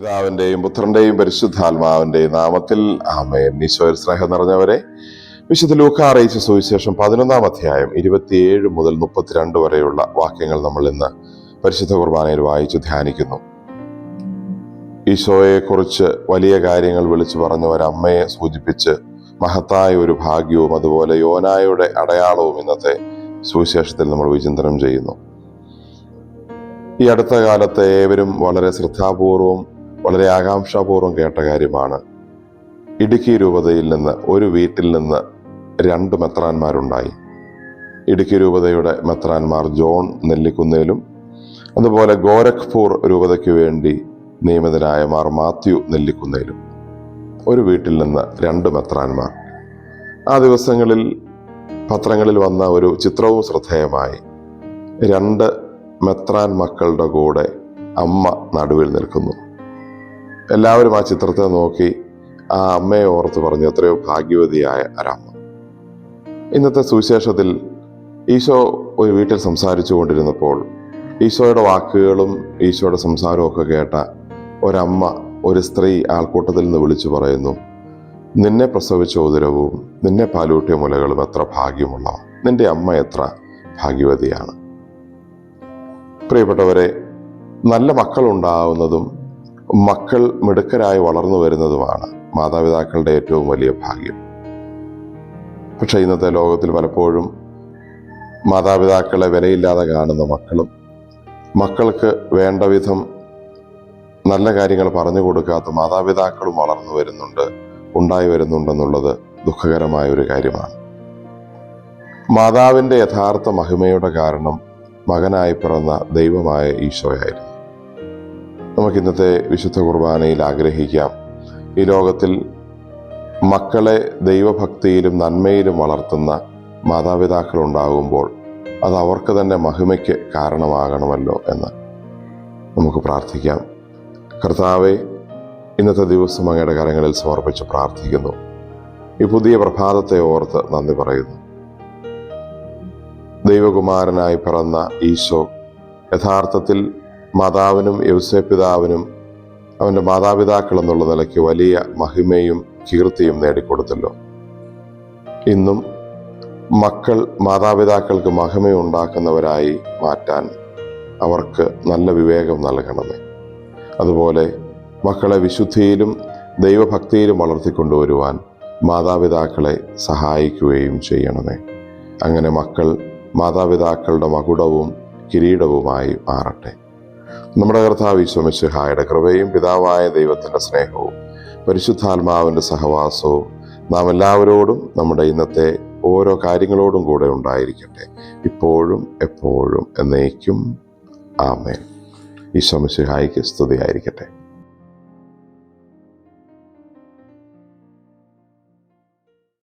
പിതാവിന്റെയും പുത്രന്റെയും പരിശുദ്ധാത്മാവിന്റെയും നാമത്തിൽ ആമേൻ. ഈശോയിൽ സ്നേഹം നിറഞ്ഞവരെ വിശുദ്ധ ലൂക്ക അറിയിച്ച സുവിശേഷം പതിനൊന്നാം അധ്യായം ഇരുപത്തിയേഴ് മുതൽ മുപ്പത്തിരണ്ട് വരെയുള്ള വാക്യങ്ങൾ നമ്മൾ ഇന്ന് പരിശുദ്ധ കുർബാനയിൽ വായിച്ചു ധ്യാനിക്കുന്നു. ഈശോയെക്കുറിച്ച് വലിയ കാര്യങ്ങൾ വിളിച്ചു പറഞ്ഞ ഒരമ്മയെ സൂചിപ്പിച്ച് മഹത്തായ ഒരു ഭാഗ്യവും അതുപോലെ യോനായുടെ അടയാളവും ഇന്നത്തെ സുവിശേഷത്തിൽ നമ്മൾ വിചിന്തനം ചെയ്യുന്നു. ഈ അടുത്ത കാലത്ത് ഏവരും വളരെ ശ്രദ്ധാപൂർവം വളരെ ആകാംക്ഷാപൂർവം കേട്ട കാര്യമാണ്. ഇടുക്കി രൂപതയിൽ നിന്ന് ഒരു വീട്ടിൽ നിന്ന് രണ്ട് മെത്രാന്മാരുണ്ടായി. ഇടുക്കി രൂപതയുടെ മെത്രാന്മാർ ജോൺ നെല്ലിക്കുന്നേലും അതുപോലെ ഗോരഖ്പൂർ രൂപതയ്ക്ക് വേണ്ടി നിയമിതനായ മാർ മാത്യു നെല്ലിക്കുന്നേലും ഒരു വീട്ടിൽ നിന്ന് രണ്ട് മെത്രാന്മാർ. ആ ദിവസങ്ങളിൽ പത്രങ്ങളിൽ വന്ന ഒരു ചിത്രവും ശ്രദ്ധേയമായി. രണ്ട് മെത്രാൻ മക്കളുടെ കൂടെ അമ്മ നടുവിൽ നിൽക്കുന്നു. എല്ലാവരും ആ ചിത്രത്തെ നോക്കി ആ അമ്മയെ ഓർത്ത് പറഞ്ഞു എത്രയോ ഭാഗ്യവതിയായ ഒരമ്മ. ഇന്നത്തെ സുവിശേഷത്തിൽ ഈശോ ഒരു വീട്ടിൽ സംസാരിച്ചു കൊണ്ടിരുന്നപ്പോൾ ഈശോയുടെ വാക്കുകളും ഈശോയുടെ സംസാരവും ഒക്കെ കേട്ട ഒരമ്മ ഒരു സ്ത്രീ ആൾക്കൂട്ടത്തിൽ നിന്ന് വിളിച്ചു പറയുന്നു നിന്നെ പ്രസവിച്ച ഉദരവും നിന്നെ പാലൂട്ടിയ മുലകളും എത്ര ഭാഗ്യമുള്ളവ നിന്റെ അമ്മ എത്ര ഭാഗ്യവതിയാണ്. പ്രിയപ്പെട്ടവരെ നല്ല മക്കൾ ഉണ്ടാവുന്നതും മക്കൾ മിടുക്കരായി വളർന്നു വരുന്നതുമാണ് മാതാപിതാക്കളുടെ ഏറ്റവും വലിയ ഭാഗ്യം. പക്ഷെ ഇന്നത്തെ ലോകത്തിൽ പലപ്പോഴും മാതാപിതാക്കളെ വിലയില്ലാതെ കാണുന്ന മക്കളും മക്കൾക്ക് വേണ്ട വിധം നല്ല കാര്യങ്ങൾ പറഞ്ഞു കൊടുക്കാത്ത മാതാപിതാക്കളും വളർന്നു വരുന്നുണ്ട് ഉണ്ടായി വരുന്നുണ്ടെന്നുള്ളത് ദുഃഖകരമായ ഒരു കാര്യമാണ്. മാതാവിന്റെ യഥാർത്ഥ മഹിമയുടെ കാരണം മകനായി പിറന്ന ദൈവമായ ഈശോയായിരുന്നു. നമുക്ക് ഇന്നത്തെ വിശുദ്ധ കുർബാനയിൽ ആഗ്രഹിക്കാം. ഈ ലോകത്തിൽ മക്കളെ ദൈവഭക്തിയിലും നന്മയിലും വളർത്തുന്ന മാതാപിതാക്കൾ ഉണ്ടാകുമ്പോൾ അത് അവർക്ക് തന്നെ മഹിമയ്ക്ക് കാരണമാകണമല്ലോ എന്ന് നമുക്ക് പ്രാർത്ഥിക്കാം. കർത്താവെ ഇന്നത്തെ ദിവസം അങ്ങയുടെ കരങ്ങളിൽ സമർപ്പിച്ച് പ്രാർത്ഥിക്കുന്നു. ഈ പുതിയ പ്രഭാതത്തെ ഓർത്ത് നന്ദി പറയുന്നു. ദൈവകുമാരനായി പിറന്ന ഈശോ യഥാർത്ഥത്തിൽ മാതാവിനും യൗസപിതാവിനും അവന്റെ മാതാപിതാക്കൾ എന്നുള്ള നിലയ്ക്ക് വലിയ മഹിമയും കീർത്തിയും നേടിക്കൊടുത്തല്ലോ. ഇന്നും മക്കൾ മാതാപിതാക്കൾക്ക് മഹിമയുണ്ടാക്കുന്നവരായി മാറ്റാൻ അവർക്ക് നല്ല വിവേകം നൽകണമേ. അതുപോലെ മക്കളെ വിശുദ്ധിയിലും ദൈവഭക്തിയിലും വളർത്തിക്കൊണ്ടുവരുവാൻ മാതാപിതാക്കളെ സഹായിക്കുകയും ചെയ്യണമേ. അങ്ങനെ മക്കൾ മാതാപിതാക്കളുടെ മകുടവും കിരീടവുമായി മാറട്ടെ. നമ്മുടെ കർത്താവ് ഈശ്വമിശിഹായുടെ കൃപയും പിതാവായ ദൈവത്തിന്റെ സ്നേഹവും പരിശുദ്ധാത്മാവിന്റെ സഹവാസവും നാം എല്ലാവരോടും നമ്മുടെ ഇന്നത്തെ ഓരോ കാര്യങ്ങളോടും കൂടെ ഉണ്ടായിരിക്കട്ടെ. ഇപ്പോഴും എപ്പോഴും എന്നേക്കും. ആമേൻ. ഈശ്വമിശിഹായിക്ക് സ്തുതിയായിരിക്കട്ടെ.